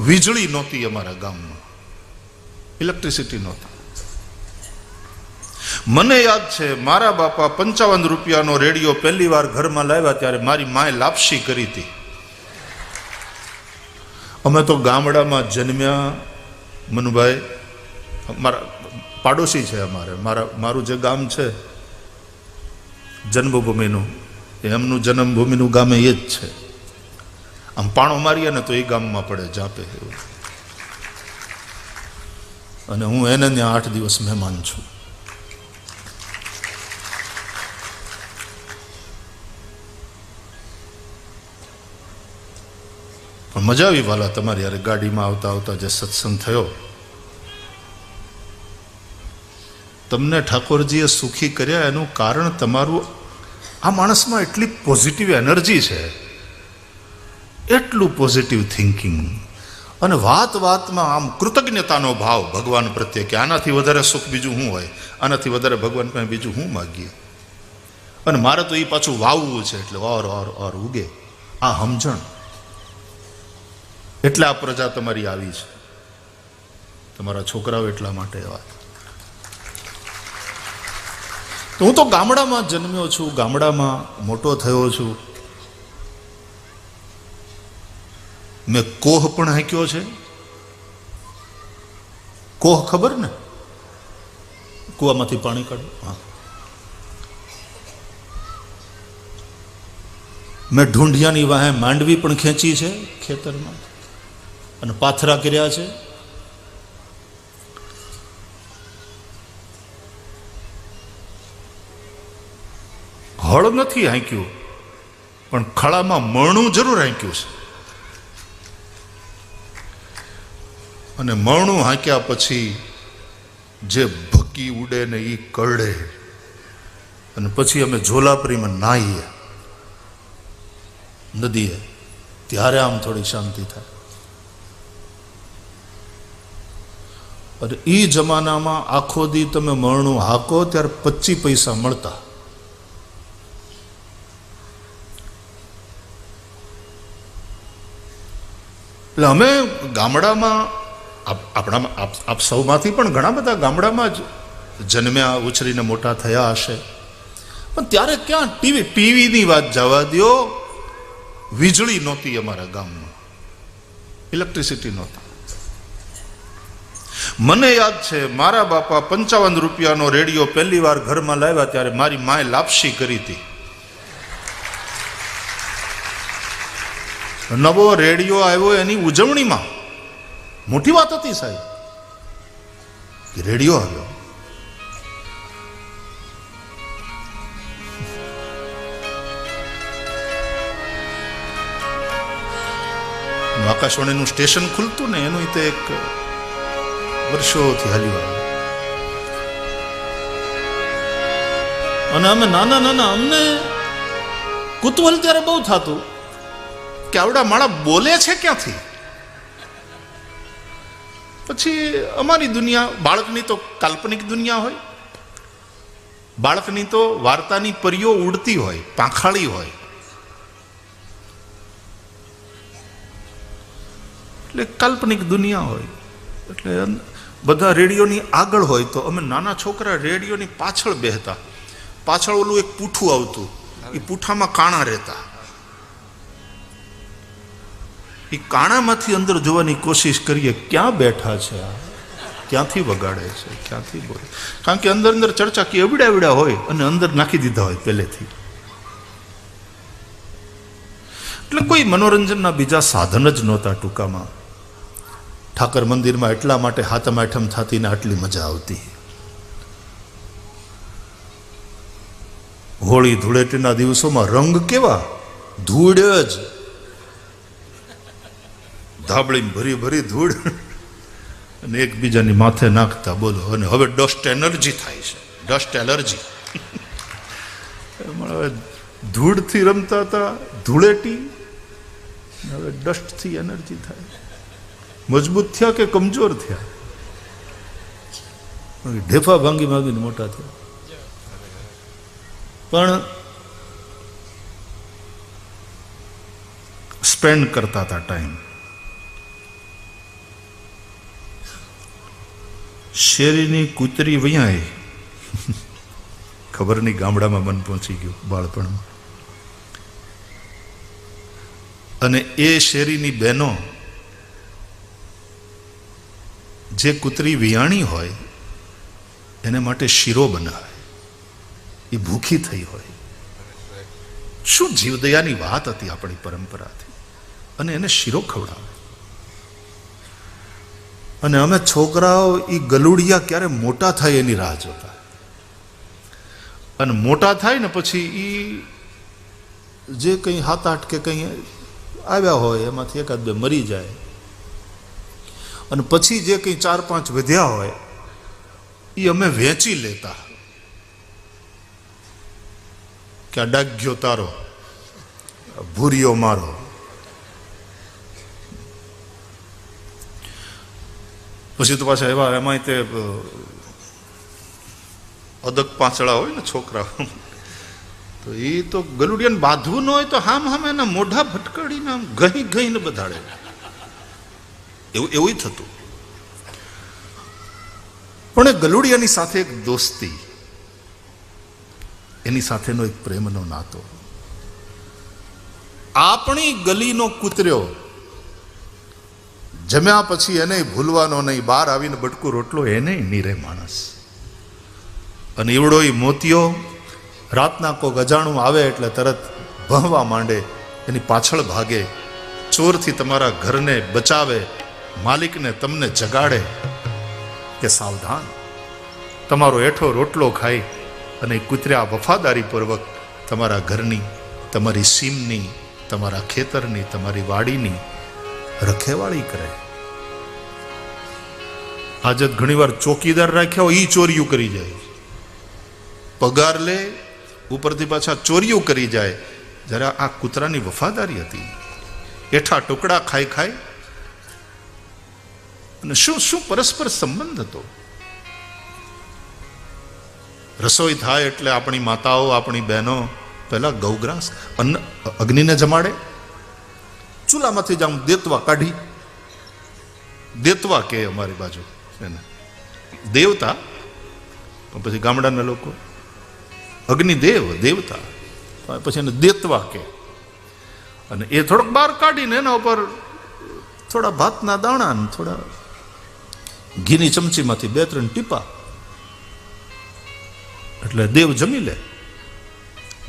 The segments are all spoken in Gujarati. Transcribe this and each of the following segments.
વીજળી નહોતી અમારા ગામમાં. ઇલેક્ટ્રિસિટી નહોતી. મને યાદ છે, મારા બાપા પંચાવન રૂપિયાનો રેડિયો પહેલી વાર ઘરમાં લાવ્યા ત્યારે મારી માએ લાપસી કરી હતી. અમે તો ગામડામાં જન્મ્યા, મનુભાઈ. મારા પાડોશી છે અમારે. મારા, મારું જે ગામ છે, જન્મભૂમિનું, એમનું જન્મભૂમિનું ગામે એ જ છે. આમ પાણો મારીએ ને તો એ ગામમાં પડે, જાપે એવું. અને હું એને ત્યાં આઠ દિવસ મહેમાન છું. પણ મજા આવી વાલા તમારી યારે ગાડીમાં આવતા આવતા જે સત્સંગ થયો. તમને ઠાકોરજીએ સુખી કર્યા એનું કારણ તમારું આ માણસમાં એટલી પોઝિટિવ એનર્જી છે. એટલું પોઝિટિવ થિંકિંગ અને વાત વાતમાં આમ કૃતજ્ઞતાનો ભાવ ભગવાન પ્રત્યે કે આનાથી વધારે સુખ બીજું શું હોય? આનાથી વધારે ભગવાન પાસે બીજું શું માગીએ? અને મારે તો એ પાછું વાવવું છે એટલે ઓર ઓર ઓર ઉગે. આ સમજણ. એટલે આ પ્રજા તમારી આવી છે. તમારા છોકરાઓ એટલા માટે એવા. તો હું તો ગામડામાં જન્મ્યો છું. ગામડામાં મોટો થયો છું. મેં કોહ પણ હાંક્યો છે? કોહ ખબર ને? કૂવામાંથી પાણી કાઢો. હા. મેં ઢૂંઢિયાની વાહે માંડવી પણ ખેંચી છે ખેતરમાં. અને પાથરા કર્યા છે. હળ નથી હાંક્યું, પણ ખળામાં મરણું જરૂર હાંક્યું છે. અને મરણું હાંક્યા પછી જે ભકી ઉડે ને એ કરડે. અને પછી અમે ઝોલાપરીમાં નાહીએ. નદીએ. ત્યારે આમ થોડી શાંતિ થાય. અને એ જમાનામાં આખો દી તમે મરણું હાકો ત્યારે પચીસ પૈસા મળતા. એટલે અમે ગામડામાં આપણામાં, આપ સૌમાંથી પણ ઘણા બધા ગામડામાં જ જન્મ્યા, ઉછરીને મોટા થયા હશે. પણ ત્યારે ક્યાં ટીવી, ટીવીની વાત જવા દો વીજળી નહોતી અમારા ગામમાં. ઇલેક્ટ્રિસિટી નહોતી. મને યાદ છે, મારા બાપા પંચાવન રૂપિયાનો રેડિયો પહેલી વાર ઘરમાં લાવ્યા ત્યારે મારી માએ લાપસી કરી હતી. નવો રેડિયો આવ્યો એની ઉજવણીમાં. મોટી વાત હતી સાહેબ, કે રેડિયો આવ્યો. આકાશવાણીનું સ્ટેશન ખુલતું ને એનું તે એક વર્ષોથી હાલ્યું અને અમે નાના નાના, અમને કુતૂહલ ત્યારે બહુ થતું કે આવડા માળા બોલે છે ક્યાંથી? પછી અમારી દુનિયા, બાળકની તો કાલ્પનિક દુનિયા હોય. બાળકની તો વાર્તાની પરીઓ ઉડતી હોય, પાંખાળી હોય. એટલે કાલ્પનિક દુનિયા હોય. એટલે બધા રેડિયોની આગળ હોય તો અમે નાના છોકરા રેડિયોની પાછળ બેહતા. પાછળ ઓલું એક પૂઠું આવતું. એ પૂઠામાં કાણા રહેતા. એ કાણામાંથી અંદર જોવાની કોશિશ કરીએ, ક્યાં બેઠા છે આ? ક્યાંથી વગાડે છે? ક્યાંથી બોલે? કારણ કે અંદર અંદર ચર્ચા કે એવડા એવડા હોય અને અંદર નાખી દીધા હોય પહેલેથી. એટલે કોઈ મનોરંજનના બીજા સાધન જ નહોતા ટૂંકામાં. ઠાકર મંદિરમાં એટલા માટે હાથમ આઠમ થતી ને આટલી મજા આવતી. હોળી ધૂળેટીના દિવસોમાં રંગ કેવા? ધૂળ જ. ધાબળી ભરી ભરી ધૂળ. અને એકબીજાની માથે નાખતા બોલો. અને હવે ડસ્ટ એનર્જી થાય છે. Dust allergy. હવે ધૂળથી રમતા હતા, ધૂળેટી. હવે ડસ્ટથી એનર્જી થાય મજબૂત થયા કે કમજોર થયા? ઢેફા ભાંગી ભાંગીને મોટા થયા. પણ સ્પેન્ડ કરતા હતા ટાઈમ. શેરીની કૂતરી વૈયાએ. ખબર નહીં ગામડામાં મન પહોંચી ગયું બાળપણમાં. અને એ શેરીની બહેનો જે કૂતરી વિયાણી હોય, એને માટે શીરો બનાવે. એ ભૂખી થઈ હોય. શું જીવદયાની વાત હતી આપણી પરંપરાથી? અને એને શીરો ખવડાવે. અને અમે છોકરાઓ એ ગલુડિયા ક્યારે મોટા થાય એની રાહ જોતા. અને મોટા થાય ને પછી એ જે કંઈ હાથ આઠ કે કંઈ આવ્યા હોય, એમાંથી એકાદ બે મરી જાય. અને પછી જે કંઈ ચાર પાંચ વધ્યા હોય એ અમે વેચી લેતા. કે આ ડાગ્યો તારો ભૂરિયો મારો. પછી તો પાછા એવા એમાંય તે અદક પાંચળા હોય ને છોકરા. તો એ તો ગલુડિયાને બાંધવું ન હોય તો હામ હામ એના મોઢા ભટકડીને આમ ગહી ગહીને બધાડે. એવું એવું થતું. પણ એ ગલુડિયાની સાથે એક દોસ્તી, એની સાથેનો એક પ્રેમનો નાતો. આપણી ગલીનો કૂતર્યો જમ્યા પછી એને ભૂલવાનો નહીં. બહાર આવીને બટકું રોટલો એને નીરે માણસ. અને એવડો એ મોતિયો રાતના કોક અજાણું આવે એટલે તરત ભણવા માંડે. એની પાછળ ભાગે. ચોરથી તમારા ઘરને બચાવે. માલિકને તમને જગાડે. કે સાવધાન. તમારો એઠો રોટલો ખાઈ અને કૂતર્યા વફાદારીપૂર્વક તમારા ઘરની, તમારી સીમની, તમારા ખેતરની, તમારી વાડીની રખેવાળી કરે. આજે ઘણીવાર ચોકીદાર રાખ્યા હોય એ ચોરીયું કરી જાય. પગાર લે, ઉપરથી પાછા ચોરીઓ કરી જાય. જ્યારે આ કૂતરાની વફાદારી હતી. એઠા ટુકડા ખાઈ ખાઈ. અને શું શું પરસ્પર સંબંધ હતો? રસોઈ થાય એટલે આપણી માતાઓ, આપણી બહેનો પહેલા ગૌગ્રાસ, અન્ન અગ્નિને જમાડે. ચૂલામાંથી જ આમ દેતવા કાઢી. દેતવા કે અમારી બાજુ. એને. દેવતા, પણ પછી ગામડાના લોકો, અગ્નિદેવ દેવતા પછી એને દેતવા કે. અને એ થોડોક બહાર કાઢીને એના ઉપર થોડા ભાતના દાણા થોડા ઘીની ચમચીમાંથી બે ત્રણ ટીપા. એટલે દેવ જમી લે.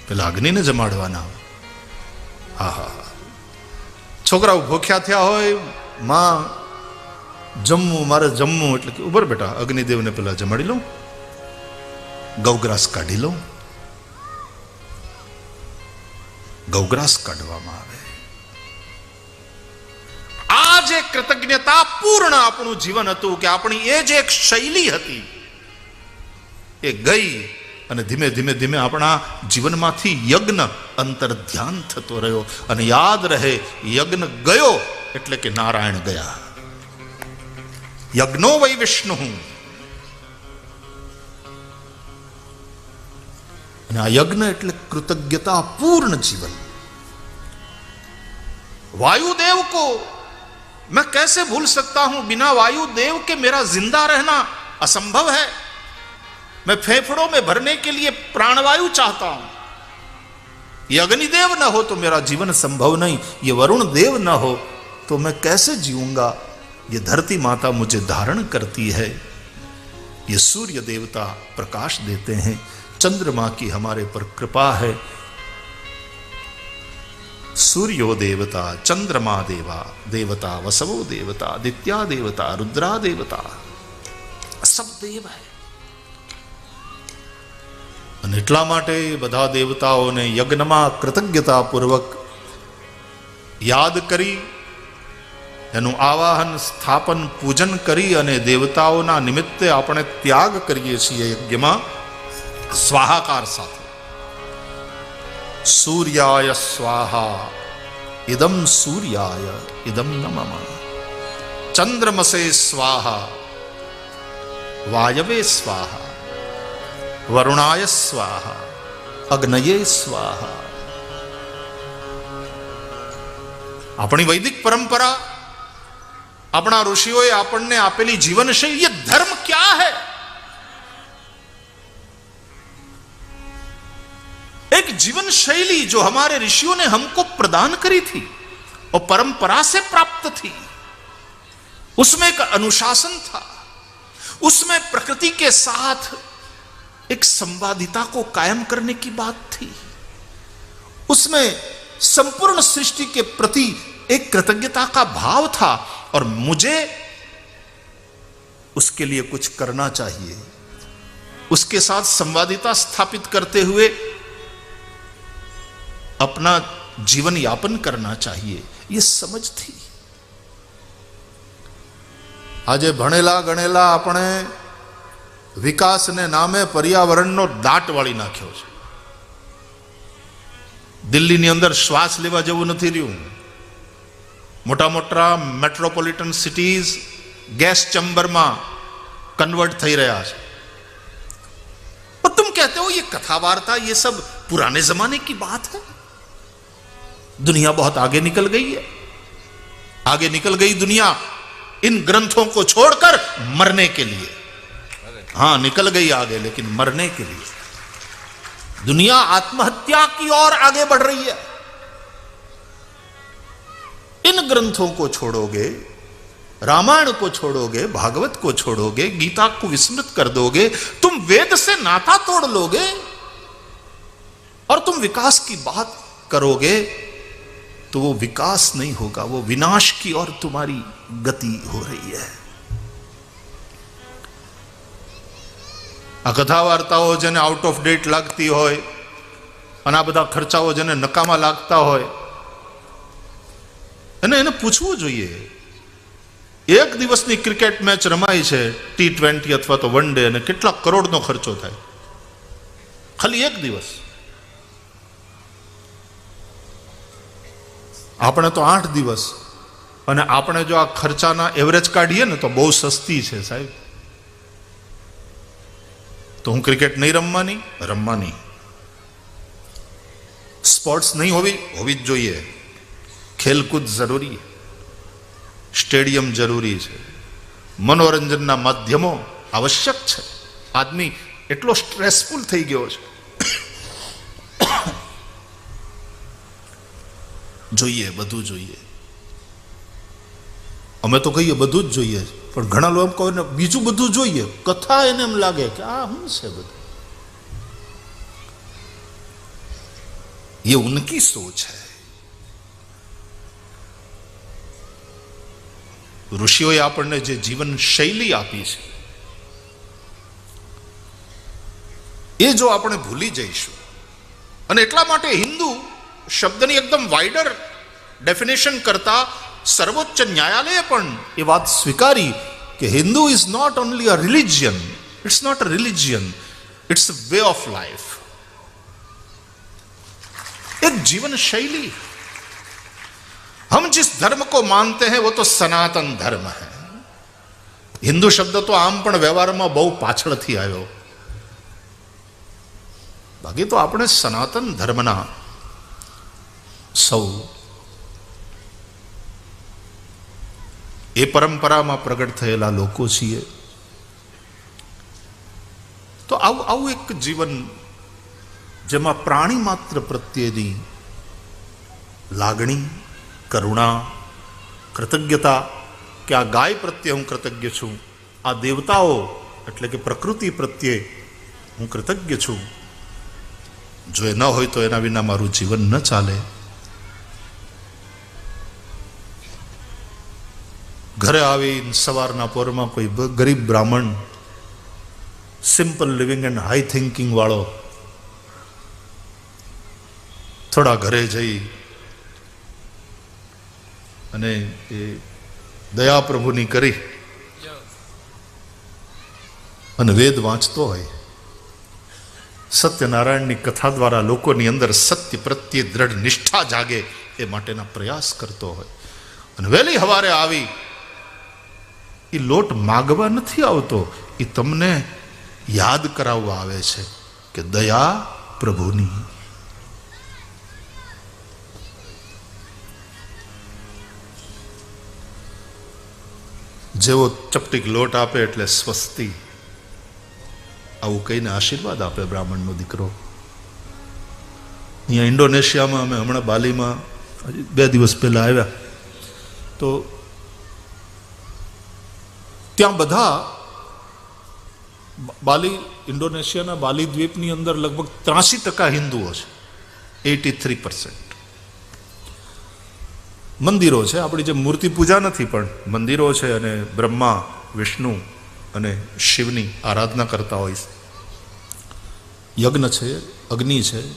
પેલા અગ્નિને જમાડવાના. આવે હા હા હા. છોકરાઓ ભૂખ્યા થયા હોય, માં જમવું મારે જમવું એટલે કે ઉભર બેટા અગ્નિદેવને પેલા જમાડી લઉં, ગૌગ્રાસ કાઢી લઉં. ગૌગ્રાસ કાઢવામાં આવે. આ જે કૃતજ્ઞતા પૂર્ણ આપણું જીવન હતું કે આપણી એ જે એક શૈલી હતી. એ ગઈ અને ધીમે ધીમે ધીમે આપણા જીવનમાંથી યજ્ઞ અંતર ધ્યાન થતો રહ્યો અને યાદ રહે યજ્ઞ ગયો એટલે કે નારાયણ ગયા યજ્ઞો વૈ વિષ્ણુ અને આ યજ્ઞ એટલે કૃતજ્ઞતા પૂર્ણ जीवन वायुदेव को मैं कैसे भूल सकता हूं बिना वायुदेव के मेरा जिंदा रहना असंभव है मैं फेफड़ों में भरने के लिए प्राणवायु चाहता हूँ। ये अग्निदेव न हो तो मेरा जीवन संभव नहीं। ये वरुण देव न हो तो मैं कैसे जीऊँगा? ये धरती माता मुझे धारण करती है। ये सूर्य देवता प्रकाश देते हैं। चंद्रमा की हमारे पर कृपा है। सूर्यो देवता, चंद्रमा देवा, देवता वसवो देवता, दित्या देवता, रुद्रा देवता, सब देव है। અને એટલા માટે બધા દેવતાઓને યજ્ઞમાં કૃતજ્ઞતાપૂર્વક યાદ કરી, એનું આવાહન, સ્થાપન, પૂજન કરી અને દેવતાઓના નિમિત્તે આપણે ત્યાગ કરીએ છીએ યજ્ઞમાં સ્વાહાકાર સાથે. સૂર્યાય સ્વાહા, ઇદમ સૂર્યાય, ઇદમ નમઃ. ચંદ્રમસે સ્વાહા, વાયવે સ્વાહા. વરુણાય સ્વાહા અગ્નયે સ્વાહા આપણી વૈદિક પરંપરા આપણા ઋષિઓએ આપણને આપેલી જીવનશૈલી ये धर्म क्या है एक जीवन शैली जो हमारे ऋषियों ने हमको प्रदान करी थी और परंपरा से प्राप्त थी उसमें एक अनुशासन था उसमें प्रकृति के साथ एक संवादिता को कायम करने की बात थी उसमें संपूर्ण सृष्टि के प्रति एक कृतज्ञता का भाव था और मुझे उसके लिए कुछ करना चाहिए उसके साथ संवादिता स्थापित करते हुए अपना जीवन यापन करना चाहिए ये समझ थी આજે ભણેલા ગણેલા આપણે વિકાસને નામે પર્યાવરણનો દાટ વાળી નાખ્યો છે દિલ્હીની અંદર શ્વાસ લેવા જેવું નથી રહ્યું મોટા મોટા મેટ્રોપોલિટન સિટીઝ ગેસ ચેમ્બરમાં કન્વર્ટ થઈ રહ્યા છે और तुम कहते हो ये कथा वार्ता ये सब पुराने जमाने की बात है दुनिया बहुत आगे निकल गई है आगे निकल गई दुनिया इन ग्रंथों को छोड़कर मरने के लिए हाँ निकल गई आगे, लेकिन मरने के लिए। दुनिया आत्महत्या की ओर आगे बढ़ रही है। इन ग्रंथों को छोड़ोगे, रामायण को छोड़ोगे, भागवत को छोड़ोगे, गीता को विस्मृत कर दोगे, तुम वेद से नाता तोड़ लोगे, और तुम विकास की बात करोगे तो वो विकास नहीं होगा, वो विनाश की ओर तुम्हारी गति हो रही है। આ કથા વાર્તાઓ જેને આઉટ ઓફ ડેટ લાગતી હોય, અને આ બધા ખર્ચાઓ જેને નકામા લાગતા હોય અને એને પૂછવું જોઈએ. એક દિવસની ક્રિકેટ મેચ રમાય છે ટી ટ્વેન્ટી અથવા તો વન ડે અને કેટલા કરોડનો ખર્ચો થાય. ખાલી એક દિવસ. આપણે તો આઠ દિવસ. અને આપણે જો આ ખર્ચાના એવરેજ કાઢીએ ને તો બહુ સસ્તી છે સાહેબ. તો હું ક્રિકેટ નહીં રમવાની? રમવાની. સ્પોર્ટ્સ નહીં હોવી હોવી જ જોઈએ. ખેલકૂદ જરૂરી. સ્ટેડિયમ જરૂરી છે. મનોરંજનના માધ્યમો આવશ્યક છે. આદમી એટલો સ્ટ્રેસફુલ થઈ ગયો છે. જોઈએ, બધું જોઈએ. અમે તો કહીએ બધું જ જોઈએ પણ ઘણા લોકો એમ કહે ને બીજું બધું જોઈએ કથા એને એમ લાગે કે આ શું છે બધું ये उनकी सोच है ઋષિઓએ આપણને જે જીવન શૈલી આપી છે એ જો આપણે ભૂલી જઈશું અને એટલા માટે હિન્દુ શબ્દની એકદમ વાઇડર ડેફિનેશન કરતા સર્વોચ્ચ ન્યાયાલયે પણ એ વાત સ્વીકારી કે Hindu is not only a religion it's not a religion it's way of life एक जीवन शैली हम जिस धर्म को मानते हैं वो तो सनातन धर्म है હિન્દુ શબ્દ તો આમ પણ વ્યવહારમાં બહુ પાછળથી આવ્યો બાકી તો આપણે સનાતન ધર્મના સૌ એ પરંપરામાં પ્રગટ થયેલા લોકો છીએ. તો આવું આવું એક જીવન જેમાં પ્રાણી માત્ર પ્રત્યેની લાગણી, કરુણા, કૃતજ્ઞતા કે આ ગાય પ્રત્યે હું કૃતજ્ઞ છું, આ દેવતાઓ એટલે કે પ્રકૃતિ પ્રત્યે હું કૃતજ્ઞ છું, જો એ ન હોય તો એના વિના મારું જીવન ન ચાલે. ઘરે આવી સવારના પોરમાં કોઈ ગરીબ બ્રાહ્મણ simple living and high thinking વાળો થોડા ઘરે જઈ અને એ દયા પ્રભુની કરી અને વેદ વાંચતો હોય. સત્યનારાયણની કથા દ્વારા લોકોની અંદર સત્ય પ્રત્યે દ્રઢ નિષ્ઠા જાગે એ માટેના પ્રયાસ કરતો હોય. અને વહેલી હવારે આવી એ લોટ માગવા નથી આવતો. એ તમને યાદ કરાવવા આવે છે કે દયા પ્રભુની. જેવો ચપટીક લોટ આપે એટલે સ્વસ્તી. આવું કહીને આશીર્વાદ આપે બ્રાહ્મણનો દીકરો. અહીંયા ઇન્ડોનેશિયામાં અમે હમણાં બાલીમાં બે દિવસ પહેલાં આવ્યા. તો ત્યાં બધા બાલી ઇન્ડોનેશિયાના બાલી દ્વીપની અંદર લગભગ ત્રાસી ટકા હિન્દુઓ છે. Eighty three percent. મંદિરો છે. આપણી જે મૂર્તિ પૂજા નથી, પણ મંદિરો છે અને બ્રહ્મા, વિષ્ણુ અને શિવની આરાધના કરતા હોય છે. યજ્ઞ છે, અગ્નિ છે,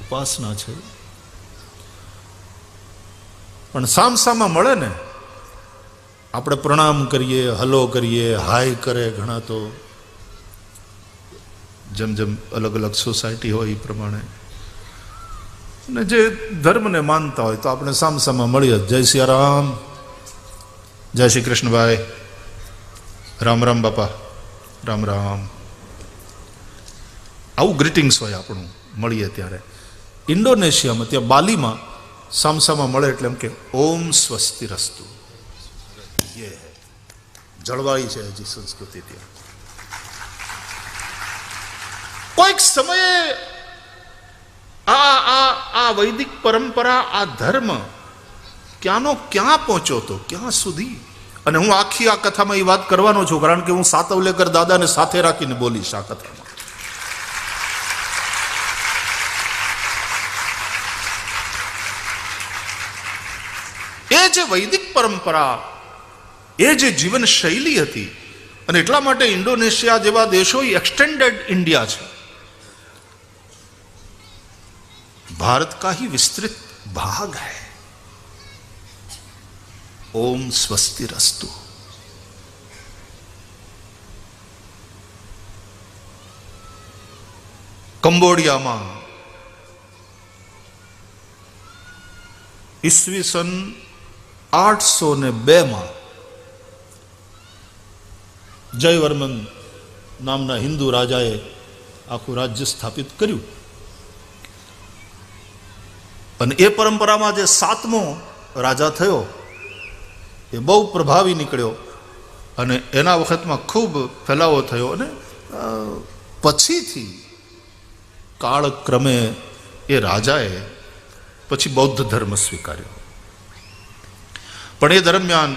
ઉપાસના છે. પણ સામસામાં મળે ને આપણે પ્રણામ કરીએ, હલો કરીએ, હાય કરે ઘણા તો. જેમ જેમ અલગ અલગ સોસાયટી હોય એ પ્રમાણે. અને જે ધર્મને માનતા હોય તો આપણે સામસામાં મળીએ. જય સિયારામ. જય શ્રી કૃષ્ણભાઈ. રામ રામ બાપા. રામ રામ. આવું ગ્રીટિંગ્સ હોય આપણું. મળીએ ત્યારે. ઇન્ડોનેશિયામાં, ત્યાં બાલીમાં સામસામાં મળે એટલે એમ કે, ઓમ સ્વસ્તિ રસ્તુ. જળવાઈ છે હજી સંસ્કૃતિ ત્યાં. કોઈક સમયે આ આ આ વૈદિક પરંપરા, આ ધર્મ ક્યાંનો ક્યાં પહોંચ્યો તો ક્યાં સુધી? અને હું આખી આ કથામાં એ વાત કરવાનો છું, કારણ કે હું સાતવલેકર દાદાને સાથે રાખીને બોલીશ આ કથામાં. એ જે વૈદિક પરંપરા એ જે જીવન શૈલી હતી, અને એટલા માટે ઇન્ડોનેશિયા જેવા દેશો એક્સટેન્ડેડ ઇન્ડિયા છે. ભારત કા હી વિસ્તૃત ભાગ હૈ. ઓમ સ્વસ્તિ રસ્તુ. કંબોડિયામાં ઈસવીસન આઠસો ને બેમાં જયવર્મન નામના હિન્દુ રાજાએ આખું રાજ્ય સ્થાપિત કર્યું. અને એ પરંપરામાં જે સાતમો રાજા થયો, એ બહુ પ્રભાવી નીકળ્યો અને એના વખતમાં ખૂબ ફેલાવો થયો અને પછીથી કાળક્રમે એ રાજાએ પછી બૌદ્ધ ધર્મ સ્વીકાર્યો. પણ એ દરમિયાન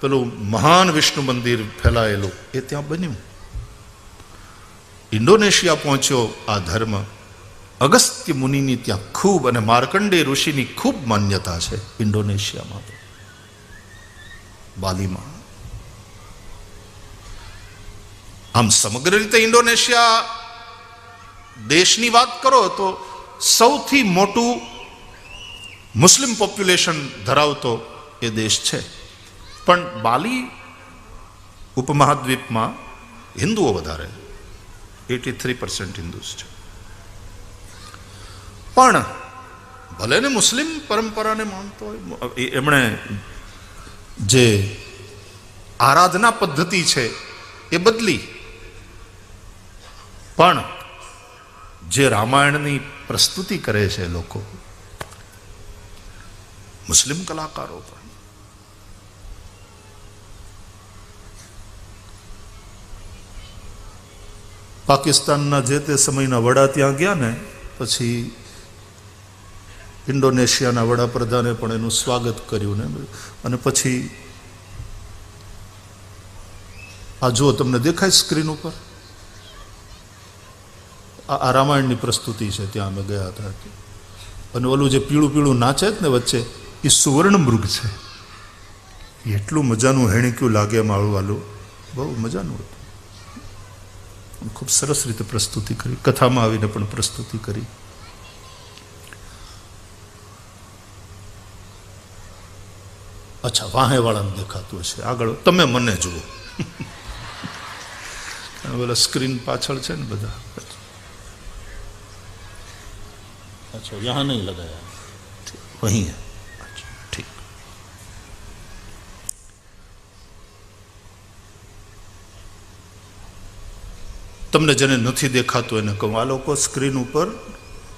પેલું મહાન વિષ્ણુ મંદિર ફેલાયેલું એ ત્યાં બન્યું. ઇન્ડોનેશિયા પહોંચ્યો આ ધર્મ. અગસ્ત્ય મુનિની ત્યાં ખૂબ અને માર્કંડે ઋષિની ખૂબ માન્યતા છે ઇન્ડોનેશિયામાં બાલીમાં. આમ સમગ્ર રીતે ઇન્ડોનેશિયા દેશની વાત કરો તો સૌથી મોટું મુસ્લિમ પોપ્યુલેશન ધરાવતો એ દેશ છે. પણ બાલી ઉપમહાદ્વીપમાં હિન્દુઓ વધારે, એટી થ્રી પર્સન્ટ હિન્દુસ છે. પણ ભલે ને મુસ્લિમ પરંપરાને માનતો હોય એમણે જે આરાધના પદ્ધતિ છે એ બદલી. પણ જે રામાયણની પ્રસ્તુતિ કરે છે લોકો, મુસ્લિમ કલાકારો પણ પાકિસ્તાનના જે તે સમયના વડા ત્યાં ગયા ને, પછી ઇન્ડોનેશિયાના વડાપ્રધાને પણ એનું સ્વાગત કર્યું ને. અને પછી, આ જુઓ તમને દેખાય સ્ક્રીન ઉપર? આ રામાયણની પ્રસ્તુતિ છે, ત્યાં અમે ગયા હતા. અને ઓલું જે પીળું પીળું નાચે જ ને વચ્ચે, એ સુવર્ણ મૃગ છે. એટલું મજાનું હેણીક્યું લાગે માળું આલું બહુ મજાનું હતું. ખૂબ સરસ રીતે પ્રસ્તુતિ કરી. કથામાં આવીને પણ પ્રસ્તુતિ કરી. અચ્છા વાહેવાળાને દેખાતું હશે. આગળ તમે મને જુઓ. બોલા સ્ક્રીન પાછળ છે ને બધા. અચ્છા યહાં નહીં લગાયા? વહીં તમને જેને નથી દેખાતું એને કહું. આ લોકો સ્ક્રીન ઉપર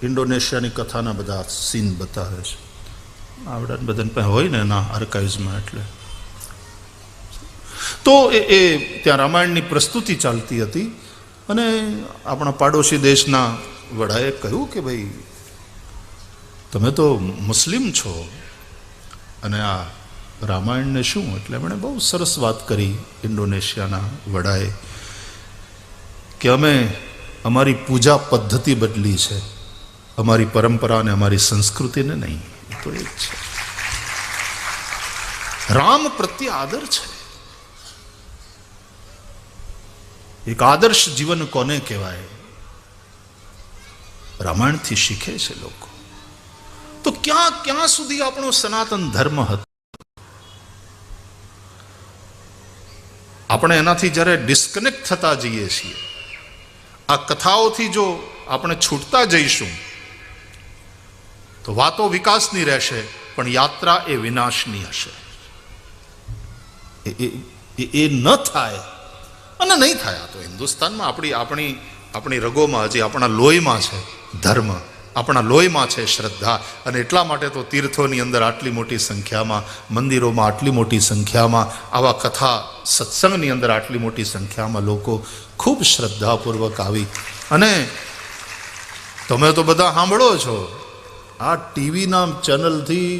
ઇન્ડોનેશિયાની કથાના બધા સીન બતાવે છે. આવડા બધાને પાસે હોય ને એના આર્કાઇવ્સમાં એટલે. તો એ એ ત્યાં રામાયણની પ્રસ્તુતિ ચાલતી હતી અને આપણા પાડોશી દેશના વડાએ કહ્યું કે ભાઈ, તમે તો મુસ્લિમ છો અને આ રામાયણને શું? એટલે એમણે બહુ સરસ વાત કરી ઇન્ડોનેશિયાના વડાએ. કે અમે અમારી પૂજા પદ્ધતિ બદલી છે. અમારી પરંપરા અને અમારી સંસ્કૃતિને નહીં. તો એ છે. રામ પ્રત્યે આદર છે. એક આદર્શ જીવન કોને કહેવાય? રામાયણથી શીખે છે લોકો. તો ક્યાં ક્યાં સુધી આપણો સનાતન ધર્મ હતો? આપણે એનાથી જ્યારે ડિસ્કનેક્ટ થતા જઈએ છીએ આ કથાઓથી જો આપણે છૂટતા જઈશું તો વાતો વિકાસની રહેશે પણ યાત્રા એ વિનાશની હશે. એ- ન થાય. અને નહીં થાય આ તો હિન્દુસ્તાનમાં આપણી આપણી આપણી રગોમાં હજી આપણા લોહીમાં છે ધર્મ આપણા લોહીમાં છે શ્રદ્ધા. અને એટલા માટે તો તીર્થોની અંદર આટલી મોટી સંખ્યામાં, મંદિરોમાં આટલી મોટી સંખ્યામાં, આવા કથા સત્સંગની અંદર આટલી મોટી સંખ્યામાં લોકો ખૂબ શ્રદ્ધાપૂર્વક આવી. અને તમે તો બધા સાંભળો છો, આ ટીવીના ચેનલથી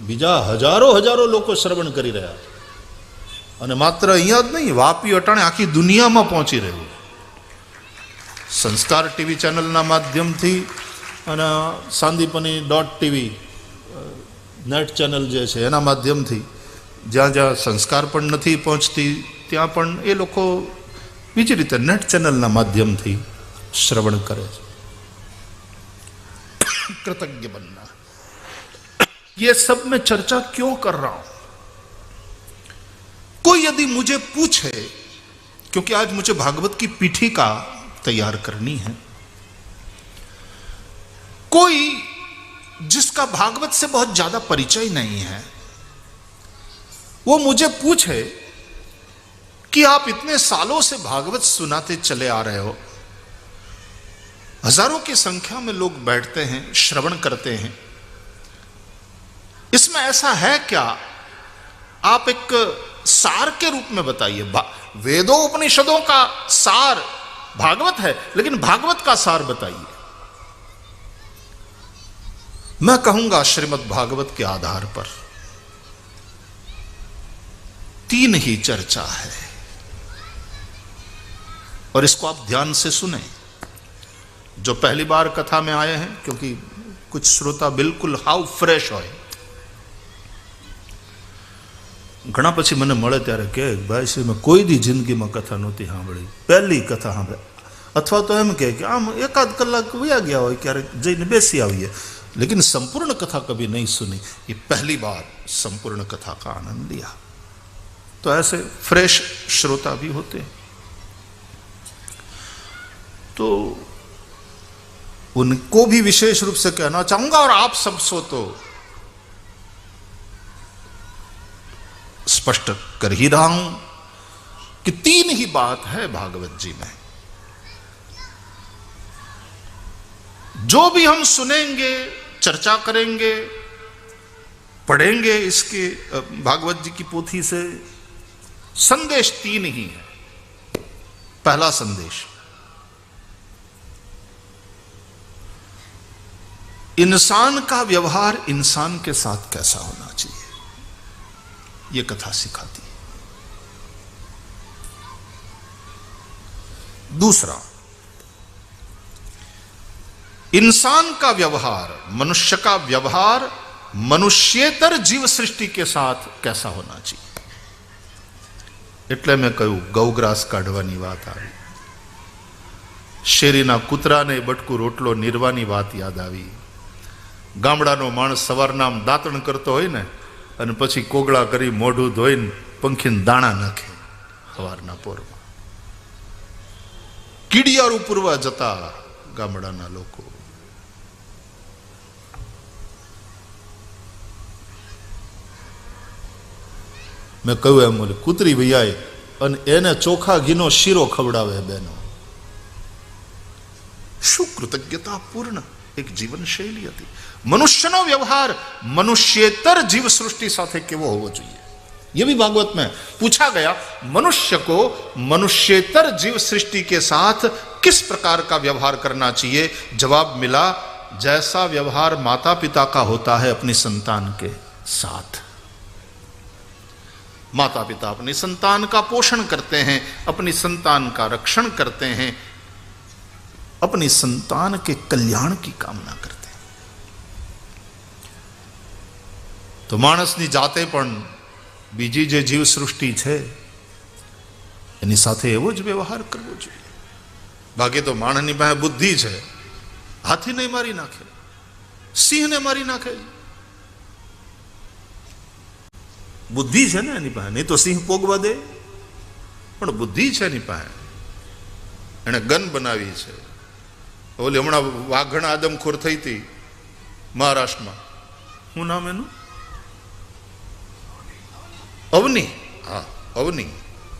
બીજા હજારો હજારો લોકો શ્રવણ કરી રહ્યા અને માત્ર અહીંયા જ નહીં, વાપી અટાણે આખી દુનિયામાં પહોંચી રહ્યું સંસ્કાર ટીવી ચેનલના માધ્યમથી અને Sandipani dot TV net channel જે છે એના માધ્યમથી જ્યાં જ્યાં સંસ્કાર પણ નથી પહોંચતી ત્યાં પણ એ લોકો બીજી રીતે નેટ ચેનલના માધ્યમથી श्रवण करे कृतज्ञ बनना ये सब मैं चर्चा क्यों कर रहा हूं कोई यदि मुझे पूछे क्योंकि आज मुझे भागवत की पीठिका तैयार करनी है कोई जिसका भागवत से बहुत ज़्यादा परिचय नहीं है, वो मुझे पूछे कि आप इतने सालों से भागवत सुनाते चले आ रहे हो। हज़ारों की संख्या में लोग बैठते हैं, श्रवण करते हैं। इसमें ऐसा है क्या? आप एक सार के रूप में बताइए। वेदों उपनिषदों का सार भागवत है, लेकिन भागवत का सार बताइए। मैं कहूंगा श्रीमद् भागवत के आधार पर तीन ही चर्चा है और इसको आप ध्यान से सुने जो पहली बार कथा में आए हैं क्योंकि कुछ श्रोता बिल्कुल हाउ फ्रेश હોય ઘણા પછી મને મળે ત્યારે કે ભાઈ શ્રી મેં કોઈ દી જિંદગીમાં કથા નહોતી સાંભળી પહેલી કથા સાંભળે અથવા તો એમ કહે કે આમ એકાદ કલાક વયા ગયા હોય ક્યારેક જઈને બેસી આવીએ लेकिन संपूर्ण कथा कभी नहीं सुनी। ये पहली बार संपूर्ण कथा का आनंद लिया। तो ऐसे फ्रेश श्रोता भी होते हैं। तो उनको भी विशेष रूप से कहना चाहूँगा और आप सब सो तो स्पष्ट कर ही रहा हूँ कि तीन ही बात है भागवत जी में। जो भी हम सुनेंगे चर्चा करेंगे, पढ़ेंगे इसके भागवत जी की पोथी से। संदेश तीन ही है। पहला संदेश, इंसान का व्यवहार इंसान के साथ कैसा होना चाहिए? यह कथा सिखाती है। दूसरा इंसान का व्यवहार मनुष्य का व्यवहार मनुष्येतर जीव सृष्टि के साथ कैसा होना चाहिए એટલે મેં કહ્યું ગૌગ્રાસ કાઢવાની વાત આવી શેરીના કૂતરાને બટકું રોટલો નીરવાની વાત યાદ આવી ગામડાનો માણસ સવારના આમ દાંતણ કરતો હોય ને અને પછી કોગળા કરી મોઢું ધોઈને પંખીને દાણા નાખે સવારના પોરમાં કીડિયારું પૂરવા જતા ગામડાના લોકો મેં કહ્યું એમ ઓલી કૂતરી વૈયાએ અને એને ચોખા ઘીનો શીરો ખવડાવે બેનો શું કૃતજ્ઞતા પૂર્ણ એક જીવનશૈલી હતી મનુષ્યનો વ્યવહાર મનુષ્યેતર જીવ સૃષ્ટિ સાથે કેવો હોવો જોઈએ ये भी भागवत में पूछा गया मनुष्य को मनुष्यतर जीव सृष्टि के साथ किस प्रकार का व्यवहार करना चाहिए जवाब मिला जैसा व्यवहार माता पिता का होता है अपनी संतान के साथ माता पिता अपनी संतान का पोषण करते हैं अपनी संतान का रक्षण करते हैं अपनी संतान के कल्याण की कामना करते हैं તો માણસની જાતે પણ બીજી જે જીવ સૃષ્ટિ છે એની સાથે એવો જ વ્યવહાર કરવો જોઈએ બાકી તો માણસની પાસે બુદ્ધિ છે હાથીને મારી નાખે સિંહને મારી નાખે બુદ્ધિ છે ને એની પાસે? નહીં તો સિંહ પોગવા દે. પણ બુદ્ધિ છે એની પાસે? એણે ગન બનાવી છે. ઓલી હમણાં વાઘણ આદમખોર થઈ હતી મહારાષ્ટ્રમાં. શું નામ એનું? અવની. હા, અવની.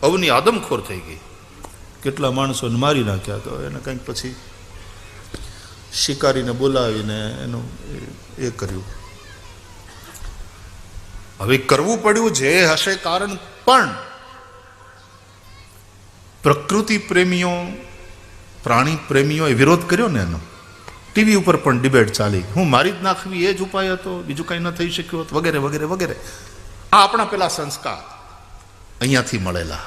અવની આદમખોર થઈ ગઈ. કેટલા માણસોને મારી નાખ્યા તો એને કંઈક પછી શિકારીને બોલાવીને એનું એ- એ કર્યું. હવે કરવું પડ્યું જે હશે કારણ પણ. પ્રકૃતિ પ્રેમીઓ, પ્રાણી પ્રેમીઓએ વિરોધ કર્યો ને એનો. ટીવી ઉપર પણ ડિબેટ ચાલી. હું મારી જ નાખવી એ જ ઉપાય હતો, બીજું કંઈ ન થઈ શક્યું હોત, વગેરે વગેરે વગેરે. આ આપણા પેલા સંસ્કાર અહીંયાથી મળેલા.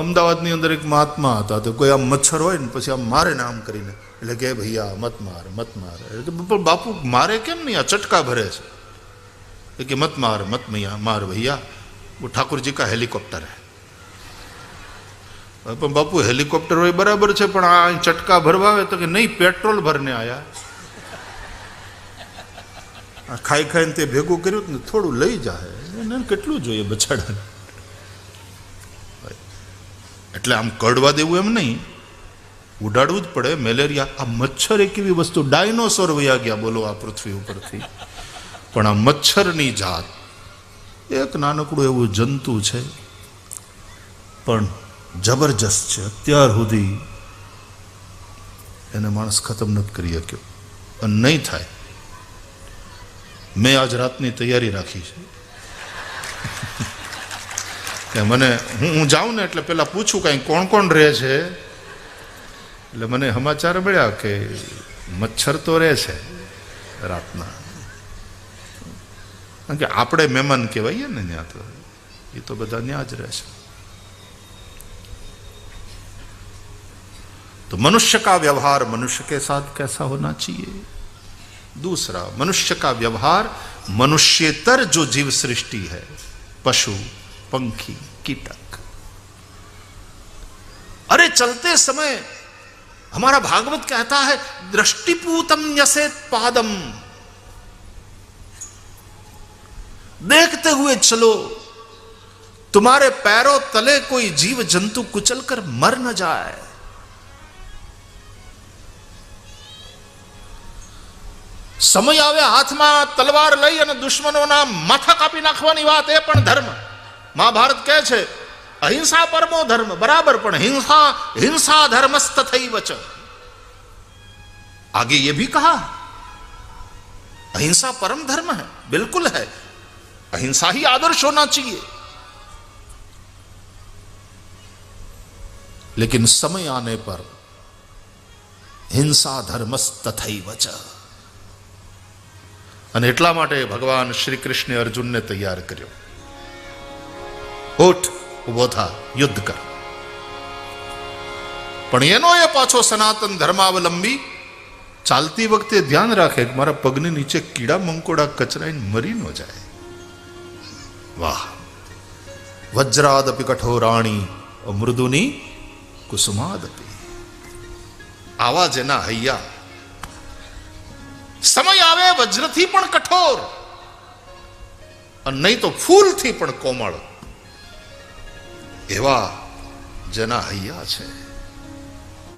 અમદાવાદની અંદર એક મહાત્મા હતા તો કોઈ આમ મચ્છર હોય ને પછી આમ મારે ને આમ કરીને એટલે કે ભૈયા મત માર મત માર એટલે કે, પણ બાપુ મારે કેમ નહીં આ ચટકા ભરે છે એ કે મત માર મત મૈયા માર ભૈયા वो ठाकुर जी का हेलीकॉप्टर है પણ બાપુ હેલિકોપ્ટર હોય બરાબર છે પણ આ અહીં ચટકા ભરવા આવે તો કે નહીં પેટ્રોલ ભરને આયા આ ખાઈ ખાઈને તે ભેગું કર્યું ને થોડું લઈ જાય એને કેટલું જોઈએ બચાડાને એટલે આમ કડવા દેવું એમ નહીં. ઉડાડવું જ પડે. મેલેરિયા, આ મચ્છર એક એવી વસ્તુ. ડાયનોસોર વયા ગયા બોલો આ પૃથ્વી ઉપરથી. પણ આ મચ્છરની જાત. એક નાનકડું એવું જંતુ છે. પણ જબરજસ્ત છે. અત્યાર સુધી એને માણસ ખતમ નથી કરી શક્યો. અને નહીં થાય. મેં આજ રાતની તૈયારી રાખી છે. કે મને હું હું જાઉં ને એટલે પેલા પૂછું કાંઈ કોણ કોણ રહે છે એટલે મને સમાચાર મળ્યા કે મચ્છર તો રહે છે રાતના કારણ કે આપણે મહેમાન કહેવાઈએ ને ત્યાં તો એ તો બધા ત્યાં જ રહે છે तो मनुष्य का व्यवहार मनुष्य के साथ कैसा होना चाहिए दूसरा मनुष्य का व्यवहार मनुष्यतर जो जीव सृष्टि है पशु पंखी कीटक अरे चलते समय हमारा भागवत कहता है दृष्टिपूतम यसेत पादम देखते हुए चलो तुम्हारे पैरों तले कोई जीव जंतु कुचल कर मर न जाए સમય આવે હાથમાં તલવાર લઈ અને દુશ્મનોના માથા કાપી નાખવાની વાત એ પણ ધર્મ મહાભારત કહે છે અહિંસા પરમો ધર્મ બરાબર પણ હિંસા હિંસા ધર્મસ્તથૈવ ચ आगे ये भी कहा अहिंसा परम धर्म है बिल्कुल है अहिंसा ही आदर्श होना चाहिए लेकिन समय आने पर हिंसा धर्मस तथैव च અને એટલા માટે ભગવાન શ્રી કૃષ્ણે અર્જુનને તૈયાર કર્યો ઉઠ ઊભો થા યુદ્ધ કર. પણ એનો એ પાછો સનાતન ધર્માવલંબી ચાલતી વખતે ધ્યાન રાખે કે મારા પગની નીચે કીડા મંકોડા કચરાઈને મરી ન જાય. વાહ. વજ્રાદપી કઠોરાણી મૃદુની કુસુમાદપી. આવા જેના હૈયા. સમય આવે વજ્રથી પણ કઠોર. અને નહીં તો ફૂલથી પણ કોમળ. એવા જેના હૈયા છે.